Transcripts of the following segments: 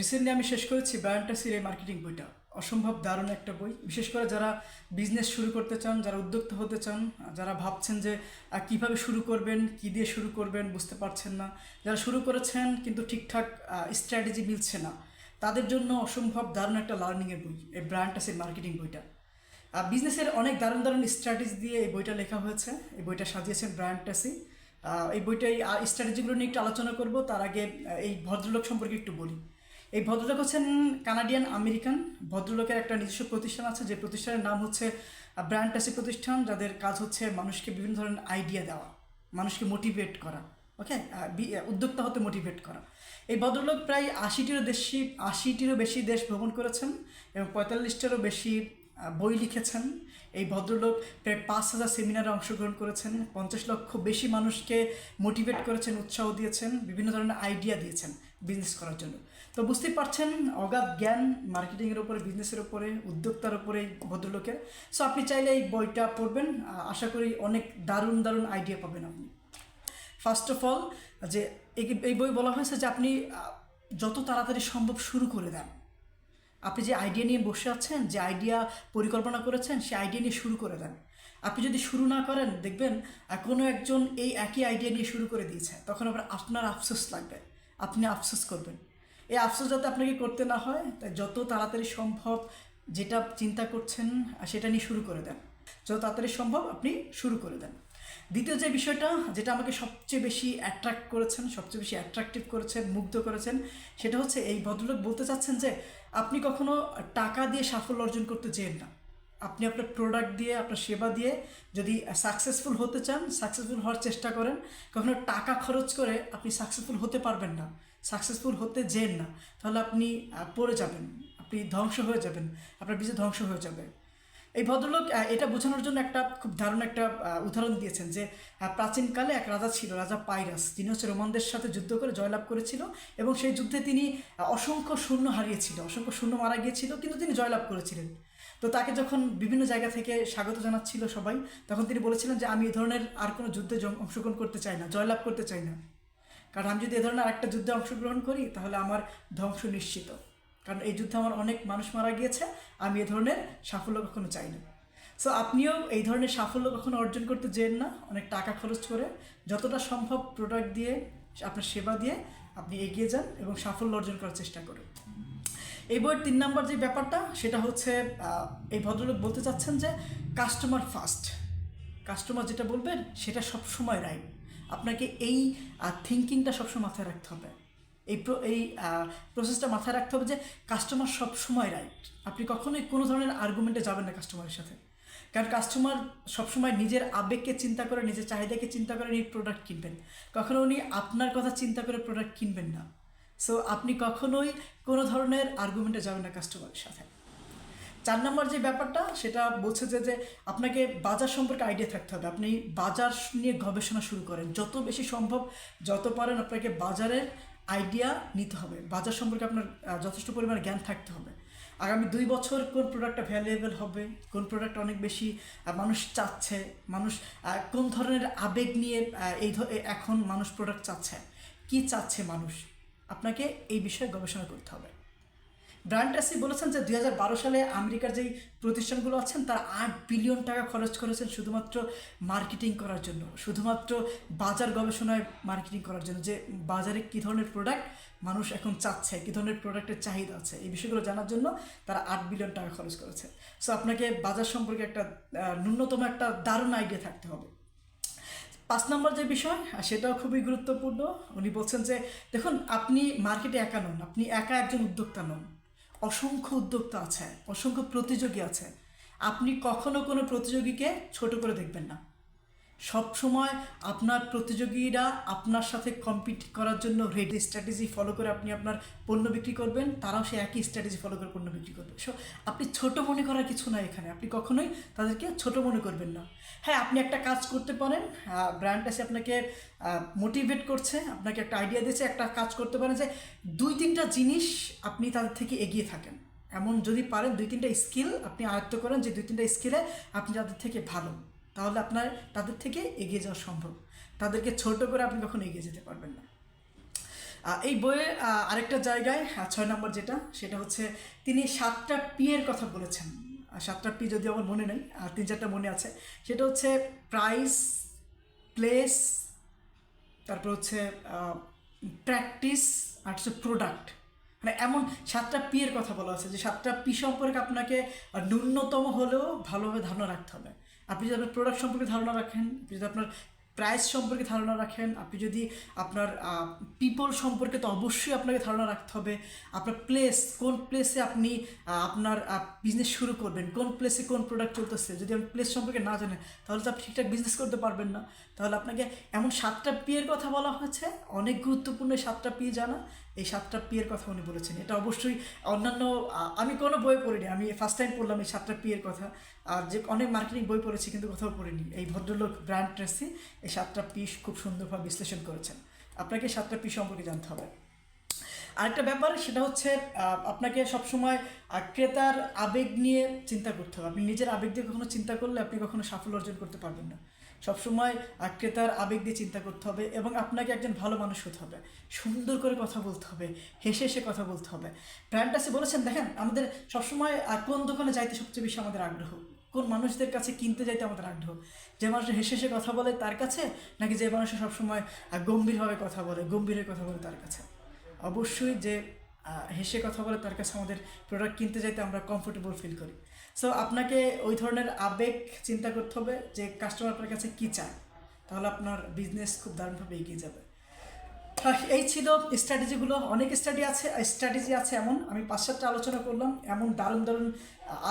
Recently আমি শেষ করেছি ব্রায়ান্টাসির এই মার্কেটিং বইটা। অসম্ভব দারুণ একটা বই। বিশেষ করে যারা বিজনেস শুরু করতে চান, যারা উদ্যোক্তা হতে চান, যারা ভাবছেন যে কীভাবে শুরু করবেন, কি দিয়ে শুরু করবেন বুঝতে পারছেন না। যারা শুরু করেছেন কিন্তু ঠিকঠাক স্ট্র্যাটেজি মিলছে না। তাদের জন্য অসম্ভব দারুণ একটা লার্নিংয়ের বই, এই ব্র্যান্ডটাসের মার্কেটিং বইটা। আর বিজনেসের অনেক দারুণ দারুণ স্ট্র্যাটেজি দিয়ে এই বইটা লেখা হয়েছে। এই বইটা সাজিয়েছেন ব্র্যান্ড টাসি এই বইটাই স্ট্র্যাটেজিগুলো নিয়ে একটু আলোচনা করব। তার আগে এই ভদ্রলোক সম্পর্কে একটু বলি। এই ভদ্রলোক হচ্ছেন কানাডিয়ান আমেরিকান। ভদ্রলোকের একটা নিজস্ব প্রতিষ্ঠান আছে, যে প্রতিষ্ঠানের নাম হচ্ছে ব্র্যান্ড টাসি প্রতিষ্ঠান, যাদের কাজ হচ্ছে মানুষকে বিভিন্ন ধরনের আইডিয়া দেওয়া, মানুষকে মোটিভেট করা ওকে উদ্যোক্তা হতে মোটিভেট করা। এই ভদ্রলোক প্রায় আশিটিরও বেশি আশিটিরও বেশি দেশ ভ্রমণ করেছেন এবং পঁয়তাল্লিশটারও বেশি বই লিখেছেন। এই ভদ্রলোক প্রায় পাঁচ হাজার সেমিনারে অংশগ্রহণ করেছেন, পঞ্চাশ লক্ষ বেশি মানুষকে মোটিভেট করেছেন, উৎসাহ দিয়েছেন, বিভিন্ন ধরনের আইডিয়া দিয়েছেন বিজনেস করার জন্য। তো বুঝতেই পারছেন, অগাধ জ্ঞান মার্কেটিংয়ের উপরে বিজনেসের উপরে, উদ্যোক্তার উপরে, ভদ্রলোকের। সো আপনি চাইলে এই বইটা পড়বেন আশা করি অনেক দারুণ দারুণ আইডিয়া পাবেন আপনি। ফার্স্ট অফ অল যে এই বই বলা হয়েছে যে আপনি যত তাড়াতাড়ি সম্ভব শুরু করে দেন। আপনি যে আইডিয়া নিয়ে বসে আছেন, যে আইডিয়া পরিকল্পনা করেছেন সেই আইডিয়া নিয়ে শুরু করে দেন। আপনি যদি শুরু না করেন, দেখবেন কোনো একজন এই একই আইডিয়া নিয়ে শুরু করে দিয়েছে, তখন আবার আপনার আফসোস লাগবে। আপনি আফসোস করবেন। এই আফসোস যাতে আপনাকে করতে না হয়, তাই যত তাড়াতাড়ি সম্ভব যেটা চিন্তা করছেন সেটা নিয়ে শুরু করে দেন। যত তাড়াতাড়ি সম্ভব আপনি শুরু করে দেন। দ্বিতীয় যে বিষয়টা, যেটা আমাকে সবচেয়ে বেশি অ্যাট্রাক্ট করেছেন, সবচেয়ে বেশি অ্যাট্রাকটিভ করেছেন, মুগ্ধ করেছেন, সেটা হচ্ছে এই ভদ্রলোক বলতে চাচ্ছেন যে, আপনি কখনো টাকা দিয়ে সাফল্য অর্জন করতে যেন না। আপনি আপনার প্রোডাক্ট দিয়ে, আপনার সেবা দিয়ে যদি সাকসেসফুল হতে চান সাকসেসফুল হওয়ার চেষ্টা করেন, কখনো টাকা খরচ করে আপনি সাকসেসফুল হতে পারবেন না সাকসেসফুল হতে যেন না, তাহলে আপনি পড়ে যাবেন, আপনি ধ্বংস হয়ে যাবেন, আপনার বিজনেস ধ্বংস হয়ে যাবে। এই ভদ্রলোক এটা বোঝানোর জন্য একটা খুব দারুণ একটা উদাহরণ দিয়েছেন যে প্রাচীনকালে এক রাজা ছিল, রাজা পাইরাস। তিনি হচ্ছে রোমানদের সাথে যুদ্ধ করে জয়লাভ করেছিল এবং সেই যুদ্ধে তিনি অসংখ্য শূন্য হারিয়েছিল, অসংখ্য শূন্য মারা গিয়েছিল, কিন্তু তিনি জয়লাভ করেছিলেন। তো তাকে যখন বিভিন্ন জায়গা থেকে স্বাগত জানাচ্ছিল সবাই, তখন তিনি বলেছিলেন যে, আমি এই ধরনের আর কোনো যুদ্ধে অংশগ্রহণ করতে চাই না, জয়লাভ করতে চাই না। কারণ আমি যদি এ ধরনের আরেকটা যুদ্ধে অংশগ্রহণ করি, তাহলে আমার ধ্বংস নিশ্চিত। কারণ এই যুদ্ধে আমার অনেক মানুষ মারা গিয়েছে, আমি এ ধরনের সাফল্য কখনো চাই না সো আপনিও এই ধরনের সাফল্য কখনো অর্জন করতে যেন না, অনেক টাকা খরচ করে যতটা সম্ভব প্রোডাক্ট দিয়ে, আপনার সেবা দিয়ে আপনি এগিয়ে যান এবং সাফল্য অর্জন করার চেষ্টা করুন। এই বইয়ের তিন নম্বর যে ব্যাপারটা, সেটা হচ্ছে এই ভদ্রলোক বলতে চাচ্ছেন যে কাস্টমার ফার্স্ট কাস্টমার যেটা বলবেন, সেটা সবসময় রাইট আপনাকে এই থিঙ্কিংটা সবসময় মাথায় রাখতে হবে। এই এই প্রসেসটা মাথায় রাখতে হবে যে কাস্টমার সবসময় রাইট আপনি কখনোই কোনো ধরনের আর্গুমেন্টে যাবেন না কাস্টমারের সাথে। কারণ কাস্টমার সবসময় নিজের আবেগকে চিন্তা করে, নিজের চাহিদাকে চিন্তা করে এই প্রোডাক্ট কিনবেন। কখনো উনি আপনার কথা চিন্তা করে প্রোডাক্ট কিনবেন না। সো আপনি কখনোই কোনো ধরনের আর্গুমেন্টে যাবেন না কাস্টমারের সাথে। চার নম্বর যে ব্যাপারটা, সেটা বলছে যে যে আপনাকে বাজার সম্পর্কে আইডিয়া থাকতে হবে। আপনি বাজার নিয়ে গবেষণা শুরু করেন। যত বেশি সম্ভব, যত পারেন আপনাকে বাজারের আইডিয়া নিতে হবে। বাজার সম্পর্কে আপনার যথেষ্ট পরিমাণে জ্ঞান থাকতে হবে। আগামী দুই বছর কোন প্রোডাক্টটা ভ্যালুয়েবল হবে? কোন প্রোডাক্ট অনেক বেশি মানুষ চাচ্ছে? মানুষ কোন ধরনের আবেগ নিয়ে এই এখন মানুষ প্রোডাক্ট চাচ্ছে? কি চাচ্ছে মানুষ? আপনাকে এই বিষয়ে গবেষণা করতে হবে। ব্রায়ান টাসি বলেছেন যে দু হাজার বারো সালে আমেরিকার যেই প্রতিষ্ঠানগুলো আছেন, তারা আট বিলিয়ন টাকা খরচ করেছেন শুধুমাত্র মার্কেটিং করার জন্য, শুধুমাত্র বাজার গবেষণায় মার্কেটিং করার জন্য, যে বাজারে কী ধরনের প্রোডাক্ট মানুষ এখন চাচ্ছে, কী ধরনের প্রোডাক্টের চাহিদা আছে, এই বিষয়গুলো জানার জন্য তারা আট বিলিয়ন টাকা খরচ করেছে সো আপনাকে বাজার সম্পর্কে একটা ন্যূনতম একটা দারুণ আইডিয়া থাকতে হবে। পাঁচ নম্বর যে বিষয় সেটাও খুবই গুরুত্বপূর্ণ, উনি বলছেন যে, দেখুন, আপনি মার্কেটে একা নন, আপনি একা একজন উদ্যোক্তা নন। অসংখ্য উদ্যোক্তা আছে অসংখ্য প্রতিযোগী আছে আপনি কখনো কোনো প্রতিযোগীকে ছোট করে দেখবেন না। সব সময় আপনার প্রতিযোগীরা আপনার সাথে কম্পিট করার জন্য রেডি স্ট্র্যাটেজি ফলো করে আপনি আপনার পণ্য বিক্রি করবেন, তারাও সে একই স্ট্র্যাটেজি ফলো করে পণ্য বিক্রি করবে। সো আপনি ছোট মনে করার কিছু না এখানে। আপনি কখনোই তাদেরকে ছোট মনে করবেন না। হ্যাঁ আপনি একটা কাজ করতে পারেন ব্র্যান্ড এসে আপনাকে মোটিভেট করছে, আপনাকে একটা আইডিয়া দিয়েছে, একটা কাজ করতে পারেন যে দুই তিনটা জিনিস আপনি তাদের থেকে এগিয়ে থাকেন। এমন যদি পারেন, দুই তিনটা স্কিল আপনি আয়ত্ত করেন যে দুই তিনটা স্কিলে আপনি তাদের থেকে ভালো। তাহলে আপনার, তাদের থেকে এগিয়ে যাওয়া সম্ভব। তাদেরকে ছোট করে আপনি কখনো এগিয়ে যেতে পারবেন না। এই বইয়ে আরেকটা জায়গায় ছয় নম্বর যেটা, সেটা হচ্ছে তিনি সাতটা পি এর কথা বলেছেন। সাতটা পি যদি আমার মনে নেই, আর তিন চারটা মনে আছে, সেটা হচ্ছে প্রাইস, প্লেস, তারপর হচ্ছে প্র্যাকটিস, আর হচ্ছে প্রোডাক্ট। মানে এমন সাতটা পি এর কথা বলা আছে, যে সাতটা পি সম্পর্কে আপনাকে ন্যূনতম হলেও ভালোভাবে ধারণা রাখতে হবে। আপনি যদি আপনার প্রোডাক্ট সম্পর্কে ধারণা রাখেন, আপনি যদি আপনার প্রাইস সম্পর্কে ধারণা রাখেন, আপনি যদি আপনার পিপল সম্পর্কে তো অবশ্যই আপনাকে ধারণা রাখতে হবে। আপনার প্লেস কোন প্লেসে আপনি আপনার বিজনেস শুরু করবেন, কোন প্লেসে কোন প্রোডাক্ট চলতেছে, যদি আপনি প্লেস সম্পর্কে না জানেন, তাহলে তো আপনি ঠিকঠাক বিজনেস করতে পারবেন না। তাহলে আপনাকে এমন সাতটা পি এর কথা বলা হয়েছে, অনেক গুরুত্বপূর্ণ সাতটা পি জানা। এই সাতটা পিয়ের কথা উনি বলেছেন। এটা অবশ্যই অন্যান্য আমি কোনো বই পড়িনি, আমি ফার্স্ট টাইম পড়লাম এই সাতটা পিয়ের কথা। আর যে, অনেক মার্কেটিং বই পড়েছি, কিন্তু কোথাও পড়িনি। এই ভদ্রলোক ব্র্যান্ড ট্রেসি এই সাতটা পি খুব সুন্দরভাবে বিশ্লেষণ করেছেন। আপনাকে সাতটা পি সম্পর্কে জানতে হবে। আরেকটা ব্যাপার, সেটা হচ্ছে আপনাকে সবসময় ক্রেতার আবেগ নিয়ে চিন্তা করতে হবে। আপনি নিজের আবেগ দিয়ে কখনো চিন্তা করলে আপনি কখনো সাফল্য অর্জন করতে পারবেন না। সবসময় ক্রেতার আবেগ দিয়ে চিন্তা করতে হবে এবং আপনাকে একজন ভালো মানুষ হতে হবে। সুন্দর করে কথা বলতে হবে, হেসে হেসে কথা বলতে হবে। ব্র্যান্ডাসে বলেছেন, দেখেন, আমাদের সবসময় কোন দোকানে যাইতে সবচেয়ে বেশি আমাদের আগ্রহ? কোন মানুষদের কাছে কিনতে যাইতে আমাদের আগ্রহ? যে মানুষ হেসে হেসে কথা বলে তার কাছে, নাকি যে মানুষ সবসময় গম্ভীরভাবে কথা বলে, গম্ভীর কথা বলে তার কাছে? অবশ্যই যে হেসে কথা বলে তার কাছে আমাদের প্রোডাক্ট কিনতে যাইতে আমরা কমফোর্টেবল ফিল করি। সো আপনাকে ওই ধরনের আবেগ চিন্তা করতে হবে যে কাস্টমার আপনার কাছে কী চায়। তাহলে আপনার বিজনেস খুব দারুণভাবে এগিয়ে যাবে। এই ছিল স্ট্র্যাটেজিগুলো অনেক স্ট্র্যাটেজি আছে স্ট্র্যাটেজি আছে এমন। আমি পাঁচ সাতটা আলোচনা করলাম, এমন দারুণ দারুণ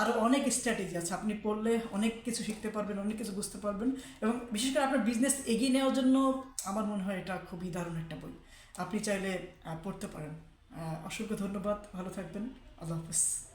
আরও অনেক স্ট্র্যাটেজি আছে। আপনি পড়লে অনেক কিছু শিখতে পারবেন, অনেক কিছু বুঝতে পারবেন। এবং বিশেষ করে আপনার বিজনেস এগিয়ে নেওয়ার জন্য আমার মনে হয় এটা খুবই দারুণ একটা বই। আপনি চাইলে পড়তে পারেন। অসংখ্য ধন্যবাদ। ভালো থাকবেন। আল্লাহ হাফিজ।